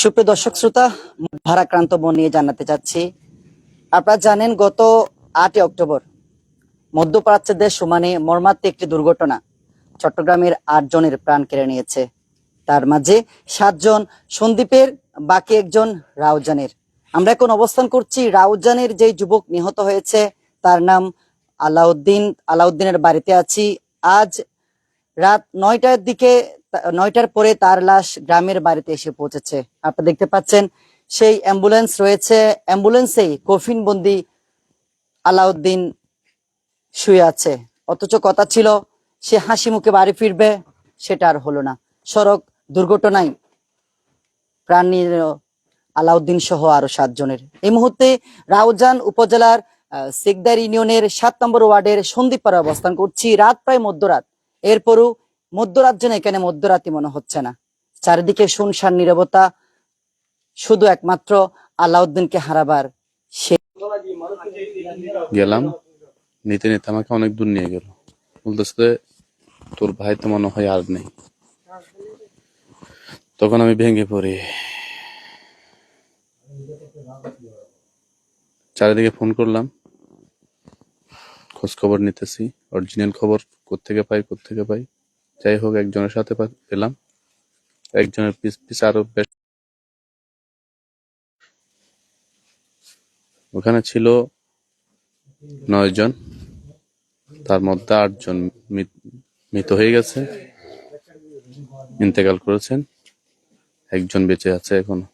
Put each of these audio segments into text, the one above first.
সুপ্রিয় দর্শক শ্রোতা ভারাক্রান্ত মন নিয়ে জানাতে চাচ্ছি। আপনারা জানেন, গত আটই অক্টোবর মধ্যপ্রাচ্যদের সমানে মর্মান্তিক একটি দুর্ঘটনা চট্টগ্রামের আট জনের প্রাণ কেড়ে নিয়েছে। তার মাঝে সাতজন সন্দীপের, বাকি একজন রাউজানের। আমরা এখন অবস্থান করছি রাউজানের যে যুবক নিহত হয়েছে, তার নাম আলাউদ্দিন। আলাউদ্দিনের বাড়িতে আছি। আজ রাত নয়টার দিকে নয়টার পরে তার লাশ গ্রামের বাড়িতে এসে পৌঁছেছে। আপনারা দেখতে পাচ্ছেন, সেই অ্যাম্বুলেন্স রয়েছে। অ্যাম্বুলেন্সেই কফিন বন্দি আলাউদ্দিন শুয়ে আছে। অথচ কথা ছিল, সে হাসি মুখে বাড়ি ফিরবে, সেটা আর হলো না। সড়ক দুর্ঘটনায় প্রাণ নিয়ে আলাউদ্দিন সহ আরও সাতজনের। এই মুহূর্তে রাউজান উপজেলার সিকদার ইউনিয়নের সাত নম্বর ওয়ার্ডের সন্দীপাড়া অবস্থান করছি। রাত প্রায় মধ্যরাত। এরপরও মধ্যরাত যেন এখানে মধ্যরাতই মনে হচ্ছে না। চারিদিকে শুনশান, নীরবতা শুধু একমাত্র আলাউদ্দিনকে হারাবার সে গেলাম। নিতে নিতে আমাকে অনেক দূর নিয়ে গেল। বলতেছে তোর ভাই তো মনে হয় আর নেই। তখন আমি ভেঙে পড়ি। চারিদিকে ফোন করলাম। খোঁজ খবর নিতেছি। অরিজিনাল খবর কোত্থেকে পাই কোত্থেকে পাই? যাই হোক, একজনের সাথে পেলাম একজনের পিস পিস আরও বেশ ওখানে ছিল নয় জন। তার মধ্যে আটজন মৃত- হয়ে গেছে। ইন্তেকাল করেছেন। একজন বেঁচে আছে এখনও।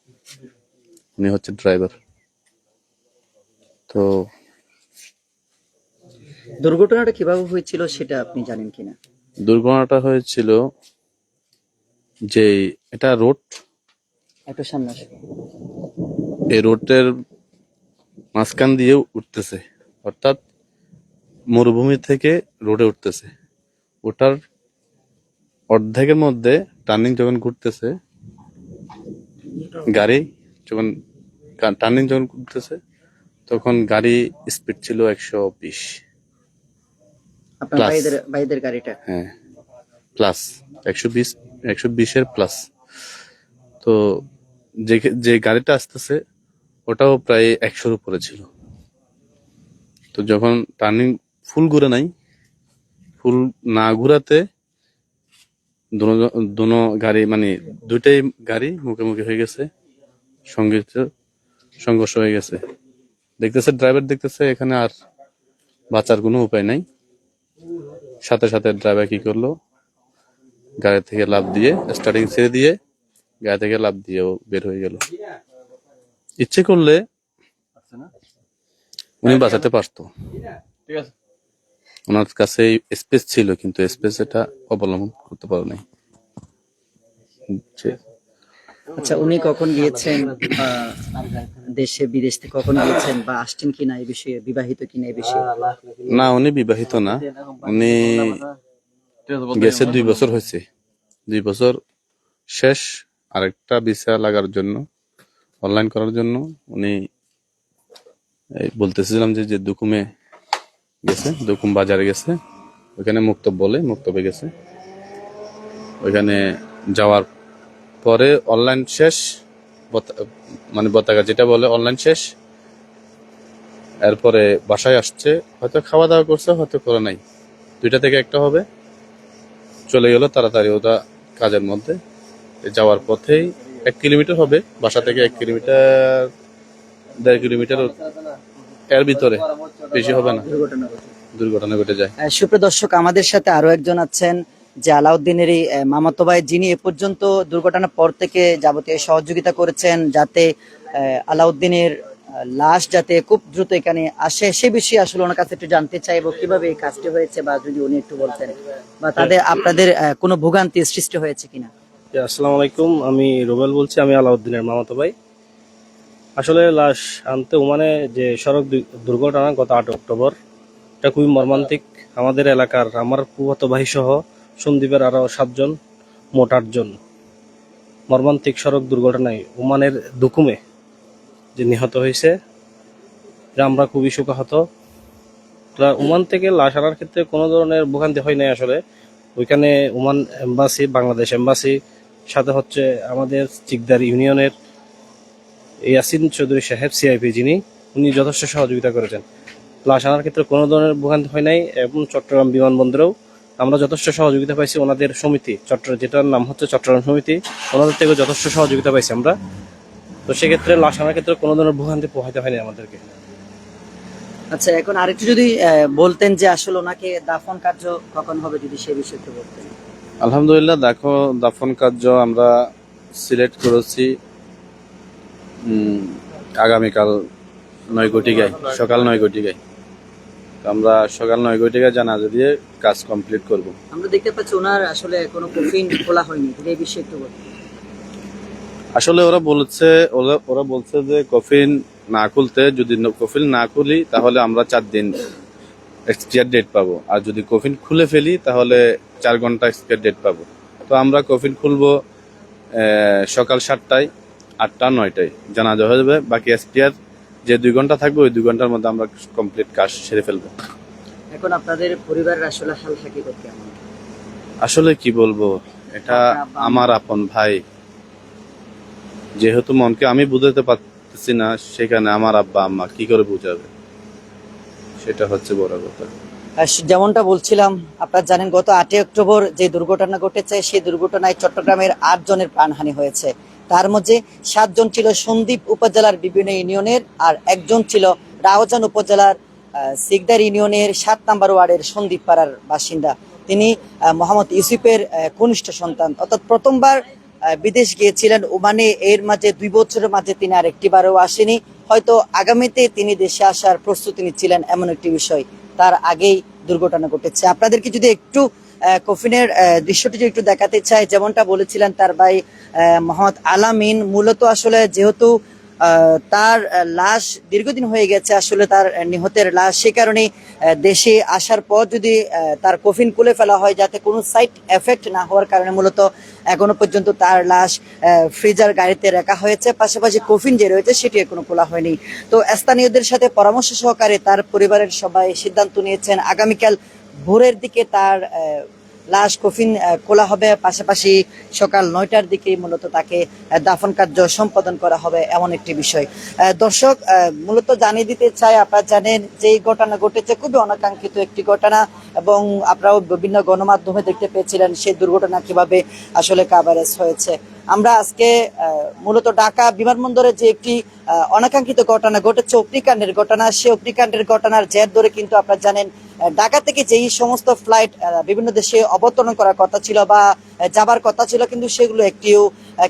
উনি হচ্ছে ড্রাইভার। তো দুর্ঘটনাটা কীভাবে হয়েছিল সেটা আপনি জানেন কিনা? দুর্ঘটনাটা হয়েছিল যে এটা রোড? একটু সামনে এই রোডের মাঝখান দিয়ে উঠতেছে। অর্থাৎ মরুভূমি থেকে রোডে উঠতেছে। ওটার অর্ধেকের মধ্যে টার্নিং যখন ঘুরতেছে গাড়ি যখন টার্নিং যখন ঘুরতেছে তখন গাড়ি স্পিড ছিল একশো বিশ। আপনার Plus. ভাইদের ভাইদের গাড়িটা? হ্যাঁ। প্লাস একশো বিশ একশো বিশের প্লাস তো যে যে গাড়িটা আসতেছে ওটাও প্রায় একশোর উপরে ছিল। তো যখন টার্নিং ফুল ঘুরে নাই ফুল না ঘুরাতে দোনো গাড়ি মানে দুইটাই গাড়ি মুখে হয়ে গেছে সংঘর্ষ সংঘর্ষ হয়ে গেছে। দেখতেছে ড্রাইভার দেখতেছে এখানে আর বাঁচার কোনো উপায় নাই। সাথে সাথে ড্রাইভার কি করল? গাড়ি থেকে লাভ দিয়ে স্টার্টিং ছেড়ে দিয়ে গাড়ি থেকে লাভ দিয়ে ও বের হয়ে গেল। ইচ্ছে করলে উনি বাঁচাতে পারতো। ওনার কাছে স্পেস ছিল কিন্তু স্পেস এটা অবলম্বন করতে পারে নাই। আচ্ছা উনি কখন গিয়েছেন? আহ, দেশে, বিদেশ থেকে কখন গিয়েছেন বা আসছেন কিনা এই বিষয়ে, বিবাহিত কিনা এই বিষয়ে? না, উনি বিবাহিত না। উনি গেছে দুই বছর হয়েছে। দুই বছর শেষ, আরেকটা ভিসা লাগার জন্য অনলাইন করার জন্য উনি বলতেছিলাম যে যে দুকুমে গেছে, দুকুম বাজারে গেছে। ওখানে মুক্তব বলে মুক্তবে গেছে। ওইখানে যাওয়ার পরে অনলাইন শেষ মানে বতাকা যেটা বলে অনলাইন শেষ। এরপরে বাসায় আসছে, হয়তো খাওয়া দাওয়া করছে, হয়তো করে নাই। দুইটা থেকে একটা হবে। চলে গেল তাড়াতাড়ি ওটা কাজের মধ্যে। যাওয়ার পথেই এক কিলোমিটার হবে, বাসা থেকে এক কিলোমিটার, দেড় কিলোমিটার এর ভিতরে। বেশি হবে না। দুর্ঘটনা ঘটে যায়। সুপ্রিয় দর্শক, আমাদের সাথে আরও একজন আছেন যে আলাউদ্দিনের আহ, মামাতো ভাই যিনি এ পর্যন্ত দুর্ঘটনার পর থেকে যাবতীয় সহযোগিতা করেছেন যাতে আলাউদ্দিনের লাশ যাতে খুব দ্রুত এখানে আসে সে বিষয়ে আসলে ওনার কাছে একটু জানতে চাইব কীভাবে এই কাজটি হয়েছে বা যদি উনি একটু বলতেন বা তাদের আপনাদের কোনো ভোগান্তি সৃষ্টি হয়েছে কিনা? আসসালামু আলাইকুম। আমি রুবেল বলছি আমি আলাউদ্দিনের মামাতো ভাই। আসলে লাশ আনতে ওমানে যে সড়ক দুর্ঘটনা গত আট অক্টোবর এটা খুবই মর্মান্তিক। আমাদের এলাকার আমার ফুফাতো ভাই সহ সন্দীপের আরও সাতজন, মোট আটজন। মর্মান্তিক সড়ক দুর্ঘটনায় ওমানের দুকুমে যে নিহত হয়েছে আমরা খুবই শোকাহত। ওমান থেকে লাশ আনার ক্ষেত্রে কোনো ধরনের ভোগান্তি হয় নাই আসলে। ওইখানে ওমান এম্বাসি, বাংলাদেশ এম্বাসি, সাথে হচ্ছে আমাদের চিকদার ইউনিয়নের ইয়াসিন চৌধুরী সাহেব, সিআইপি যিনি, উনি যথেষ্ট সহযোগিতা করেছেন। লাশ আনার ক্ষেত্রে কোনো ধরনের ভোগান্তি হয় নাই এবং চট্টগ্রাম বিমানবন্দরেও আমরা যথেষ্ট সহযোগিতা পাইছি ওনাদের সমিতি চট্ট যেটার নাম হচ্ছে চট্টগ্রাম সমিতি ওনাদের থেকে যথেষ্ট সহযোগিতা পাইছি আমরা। তো সেক্ষেত্রে লাশ আনার ক্ষেত্রে কোনো ধরনের ভোগান্তি পোহাইতে হয়নি আমাদেরকে। আচ্ছা এখন আরেকটু যদি বলতেন যে আসলে ওনাকে দাফন কার্য কখন হবে যদি সেই বিষয়ে বলতেন। আলহামদুলিল্লাহ দেখো দাফন কার্য আমরা সিলেক্ট করেছি আগামীকাল নয় ঘটিকায় সকাল নয় ঘটিকায় তো আমরা সকাল নয় ঘটিকায় জানাজা দিয়ে কাজ কমপ্লিট করব। আমরা দেখতে পাচ্ছি ওনার আসলে কোনো কফিন খোলা হয়নি এই বিষয়ে একটু আসলে ওরা বলছে ওরা ওরা বলছে যে কফিন না খুলতে যদি কফিন না খুলি তাহলে আমরা চার দিন এক্সপায়ার ডেট পাবো। আর যদি কফিন খুলে ফেলি তাহলে চার ঘণ্টা এক্সপায়ার ডেট পাবো। তো আমরা কফিন খুলবো সকাল সাতটায় আটটা নয়টায়। জানাজা হয়ে যাবে বাকি এক্সপায়ার যে দুই ঘণ্টা থাকবে ওই দুই ঘণ্টার মধ্যে আমরা কমপ্লিট কাজ সেরে ফেলব। এখন আপনাদের পরিবারের আসলে হাল হাকিকত কেমন আসলে কি বলব? এটা। আমার আপন ভাই। যেহেতু মনকে আমি বুঝাতে পারতেছি না সেখানে আমার আব্বা আম্মা কি করে বুঝাবে? সেটা হচ্ছে বড় কথা। যেমনটা বলছিলাম আপনারা জানেন গত আটই অক্টোবর যে দুর্ঘটনা ঘটেছে সেই দুর্ঘটনায় চট্টগ্রামের আট জনের প্রাণহানি হয়েছে। তার মধ্যে সাতজন ছিল সন্দ্বীপ উপজেলার বিভিন্ন ইউনিয়নের আর একজন ছিল রাওজান উপজেলার সিকদার ইউনিয়নের সাত নাম্বার ওয়ার্ডের সন্দ্বীপ পাড়ার বাসিন্দা। তিনি মোহাম্মদ ইউসুফের কনিষ্ঠ সন্তান। অর্থাৎ প্রথমবার বিদেশ গিয়েছিলেন ওমানে। এর মাঝে দুই বছরের মাঝে তিনি আর একটিবারও আসেনি। হয়তো আগামীতে তিনি দেশে আসার প্রস্তুতি নিচ্ছিলেন এমন একটি বিষয়। তার আগেই দুর্ঘটনা ঘটেছে। আপনাদেরকে যদি একটু কফিনের দৃশ্যটি একটু দেখাতে চাই, যেমনটা বলেছিলেন তার ভাই মোহাম্মদ আলামিন, মূলত আসলে যেহেতু তার লাশ দীর্ঘদিন হয়ে গেছে, আসলে তার নিহতের লাশ সে কারণে দেশে আসার পর যদি তার কফিন খুলে ফেলা হয়, যাতে কোনো সাইড এফেক্ট না হওয়ার কারণে মূলত এখনও পর্যন্ত তার লাশ ফ্রিজার গাড়িতে রাখা হয়েছে। পাশাপাশি কফিন যে রয়েছে, সেটি এখনও খোলা হয়নি। তো স্থানীয়দের সাথে পরামর্শ সহকারে তার পরিবারের সবাই সিদ্ধান্ত নিয়েছেন, আগামীকাল ভোরের দিকে তার লাশ কফিন খোলা হবে। পাশাপাশি সকাল নয়টার দিকে মূলত তাকে দাফন কার্য সম্পাদন করা হবে এমন একটি বিষয়। দর্শক মূলত জানিয়ে দিতে চাই, আপনারা জানেন যে ঘটনা ঘটেছে খুবই অনাকাঙ্ক্ষিত একটি ঘটনা এবং আপনারাও বিভিন্ন গণমাধ্যমে দেখতে পেয়েছিলেন সেই দুর্ঘটনা কীভাবে আসলে কাভারেজ হয়েছে। আমরা আজকে মূলত ঢাকা বিমানবন্দরে যে একটি অনাকাঙ্ক্ষিত ঘটনা ঘটেছে, অগ্নিকাণ্ডের ঘটনা, সেই অগ্নিকাণ্ডের ঘটনার জের ধরে কিন্তু আপনারা জানেন ঢাকা থেকে যেই সমস্ত ফ্লাইট বিভিন্ন দেশে অবতরণ করার কথা ছিল বা যাবার কথা ছিল, কিন্তু সেগুলো একটিও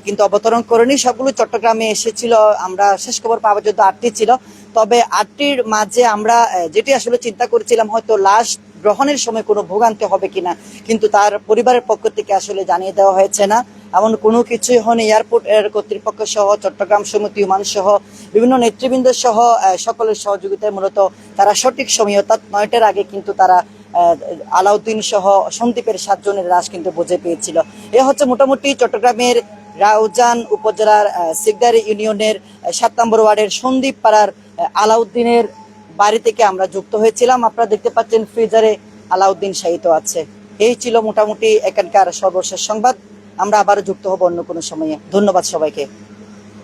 কিন্তু অবতরণ করেনি। সবগুলো চট্টগ্রামে এসেছিল। আমরা শেষ খবর পাওয়া যদি আটটি ছিল। তবে আটটির মাঝে আমরা যেটি আসলে চিন্তা করেছিলাম, হয়তো লাশ গ্রহণের সময় কোনো ভোগান্তি হবে কিনা কিন্তু তার পরিবারের পক্ষ থেকে আসলে জানিয়ে দেওয়া হয়েছে না। এমন কোনো কিছুই হয়নি। এয়ারপোর্ট এর কর্তৃপক্ষ সহ চট্টগ্রাম সমিতি বিমান সহ বিভিন্ন নেতৃবৃন্দ সহ সকলের সহযোগিতায় মূলত তারা সঠিক সময় অর্থাৎ নয়টার আগে কিন্তু তারা আলাউদ্দিন সহ সন্দীপের সাতজনের লাশ কিন্তু বুঝে পেয়েছিল। এ হচ্ছে মোটামুটি চট্টগ্রামের রাউজান উপজেলার আহ, সিকদারি ইউনিয়নের সাত নম্বর ওয়ার্ডের সন্দীপ পাড়ার আলাউদ্দিনের বাড়ি থেকে আমরা যুক্ত হয়েছিলাম। আপনারা দেখতে পাচ্ছেন ফ্রিজারে আলাউদ্দিন শাহিত আছে। এই ছিল মোটামুটি এখানকার সর্বশেষ সংবাদ। আমরা আবারও যুক্ত হব অন্য কোনো সময়ে। ধন্যবাদ সবাইকে।